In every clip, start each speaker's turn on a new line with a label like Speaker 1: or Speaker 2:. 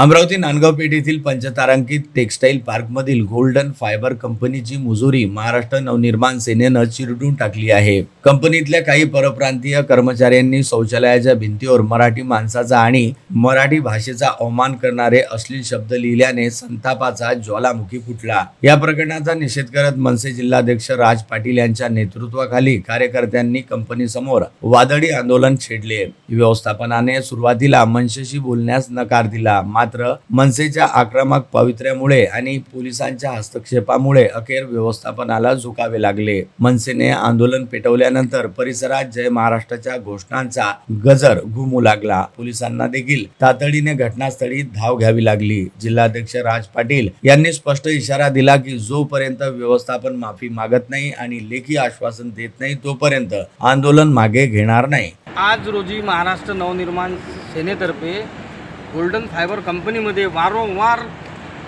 Speaker 1: अमरावती नांदगाव पेठेतील येथील पंचतारांकित textile पार्कमधील golden fibre कंपनीची मुजोरी महाराष्ट्र नवनिर्माण सेनेनं चिरडून टाकली आहे. कंपनीतल्या काही परप्रांतीय कर्मचाऱ्यांनी शौचालयाच्या भिंतीवर मराठी माणसाचा आणि मराठी भाषेचा अवमान करणारे अश्लील शब्द लिहिल्याने संतापाचा ज्वालामुखी फुटला. या प्रकरणाचा निषेध करत मनसे जिल्हाध्यक्ष राज पाटील यांच्या नेतृत्वाखाली कार्यकर्त्यांनी कंपनीसमोर वादळी आंदोलन छेडले. व्यवस्थापनाने सुरुवातीला मनसेशी बोलण्यास नकार दिला. मात्र मात्र मनसेच्या आक्रमक पवित्र्यामुळे आणि पोलिसांच्या हस्तक्षेपामुळे अखेर व्यवस्थापनाला झुकावे लागले. मनसेने आंदोलन पेटवल्यानंतर परिसरात जय महाराष्ट्राच्या घोषणांचा गजर घुमू लागला. पोलिसांना देखील तातडीने घटनास्थळी धाव घ्यावी लागली. जिल्हाध्यक्ष राज पाटील यांनी स्पष्ट इशारा दिला की जोपर्यंत व्यवस्थापन माफी मागत नाही आणि लेखी आश्वासन देत नाही तोपर्यंत आंदोलन मागे घेणार नाही.
Speaker 2: आज रोजी महाराष्ट्र नवनिर्माण सेनेतर्फे गोल्डन फायबर कंपनीमध्ये वारंवार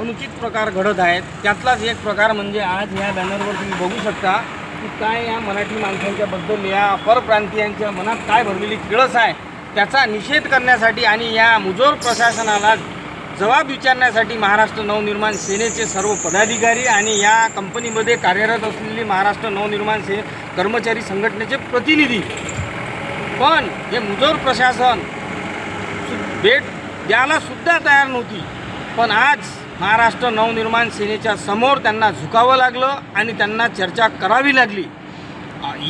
Speaker 2: अनुचित प्रकार घडत आहेत. त्यातलाच एक प्रकार म्हणजे आज ह्या बॅनरवर तुम्ही बघू शकता की काय या मराठी माणसांच्याबद्दल या परप्रांतीयांच्या मनात काय भरलेली किळस आहे त्याचा निषेध करण्यासाठी आणि या मुजोर प्रशासनाला जबाब विचारण्यासाठी महाराष्ट्र नवनिर्माण सेनेचे सर्व पदाधिकारी आणि या कंपनीमध्ये कार्यरत असलेली महाराष्ट्र नवनिर्माण सेने कर्मचारी संघटनेचे प्रतिनिधी. पण हे मुजोर प्रशासन बेट द्यायलासुद्धा तयार नव्हती. पण आज महाराष्ट्र नवनिर्माण सेनेच्या समोर त्यांना झुकावं लागलं आणि त्यांना चर्चा करावी लागली.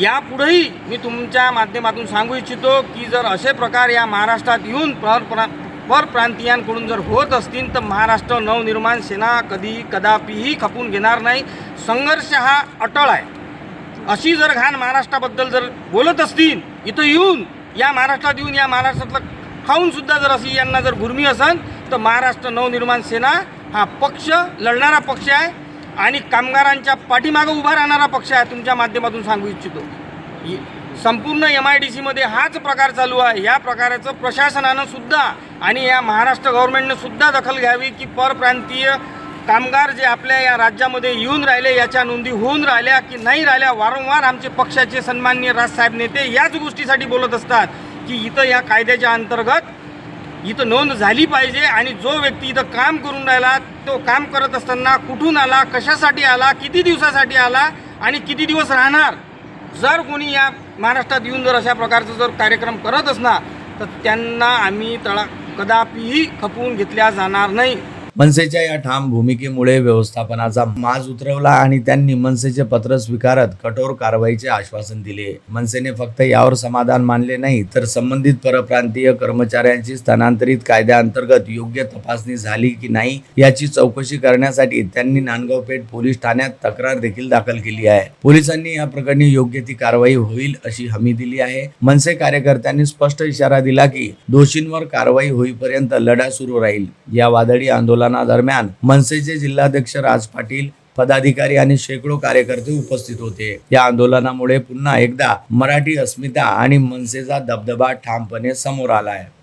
Speaker 2: यापुढेही मी तुमच्या माध्यमातून सांगू इच्छितो की जर असे प्रकार या महाराष्ट्रात येऊन परप्रा परप्रांतीयांकडून जर होत असतील तर महाराष्ट्र नवनिर्माण सेना कधी कदापिही खपून घेणार नाही. संघर्ष हा अटळ आहे. अशी जर घाण महाराष्ट्राबद्दल जर बोलत असतील इथं येऊन या महाराष्ट्रात येऊन या महाराष्ट्रातलं खाऊनसुद्धा जर अशी यांना जर गुरमी असेल तर महाराष्ट्र नवनिर्माण सेना हा पक्ष लढणारा पक्ष आहे आणि कामगारांच्या पाठीमागं उभा राहणारा पक्ष आहे तुमच्या माध्यमातून सांगू इच्छितो. संपूर्ण एम आय डी सीमध्ये हाच प्रकार चालू आहे. या प्रकाराचं प्रशासनानं सुद्धा आणि या महाराष्ट्र गव्हर्नमेंटनं सुद्धा दखल घ्यावी की परप्रांतीय कामगार जे आपल्या या राज्यामध्ये येऊन राहिले याच्या नोंदी होऊन राहिल्या की नाही राहिल्या वारंवार आमचे पक्षाचे सन्माननीय राजसाहेब नेते याच गोष्टीसाठी बोलत असतात. की इथं या कायद्याच्या अंतर्गत इथं नोंद झाली पाहिजे आणि जो व्यक्ती इथं काम करून राहिला तो काम करत असताना कुठून आला कशासाठी आला किती दिवसासाठी आला आणि किती दिवस राहणार? जर कोणी या महाराष्ट्रात येऊन जर अशा प्रकारचा जर कार्यक्रम करत असणार तर त्यांना आम्ही तळा कदापिही खपवून घेतल्या जाणार नाही.
Speaker 1: मनसेच्या या ठाम भूमिकेमुळे व्यवस्थापनाचा माज उतरवला आणि त्यांनी मनसेचे पत्र स्वीकारत कठोर कारवाईचे आश्वासन दिले. मनसेने फक्त यावर समाधान मानले नाही तर संबंधित परप्रांतीय कर्मचाऱ्यांची स्थलांतरित कायद्याअंतर्गत योग्य तपासणी झाली की नाही याची चौकशी करण्यासाठी त्यांनी नांदगाव पेठ पोलीस ठाण्यात तक्रार देखील दाखल केली आहे. पोलिसांनी या प्रकरणी योग्य ती कारवाई होईल अशी हमी दिली आहे. मनसे कार्यकर्त्यांनी स्पष्ट इशारा दिला की दोषींवर कारवाई होईपर्यंत लढा सुरू राहील. या वादळी आंदोलन आंदोलनादरम्यान मनसेचे जिल्हाध्यक्ष राज पाटील पदाधिकारी आणि शेकडो कार्यकर्ते उपस्थित होते. या आंदोलनामुळे पुन्हा एकदा मराठी अस्मिता आणि मनसेचा दबदबा ठामपणे समोर आला आहे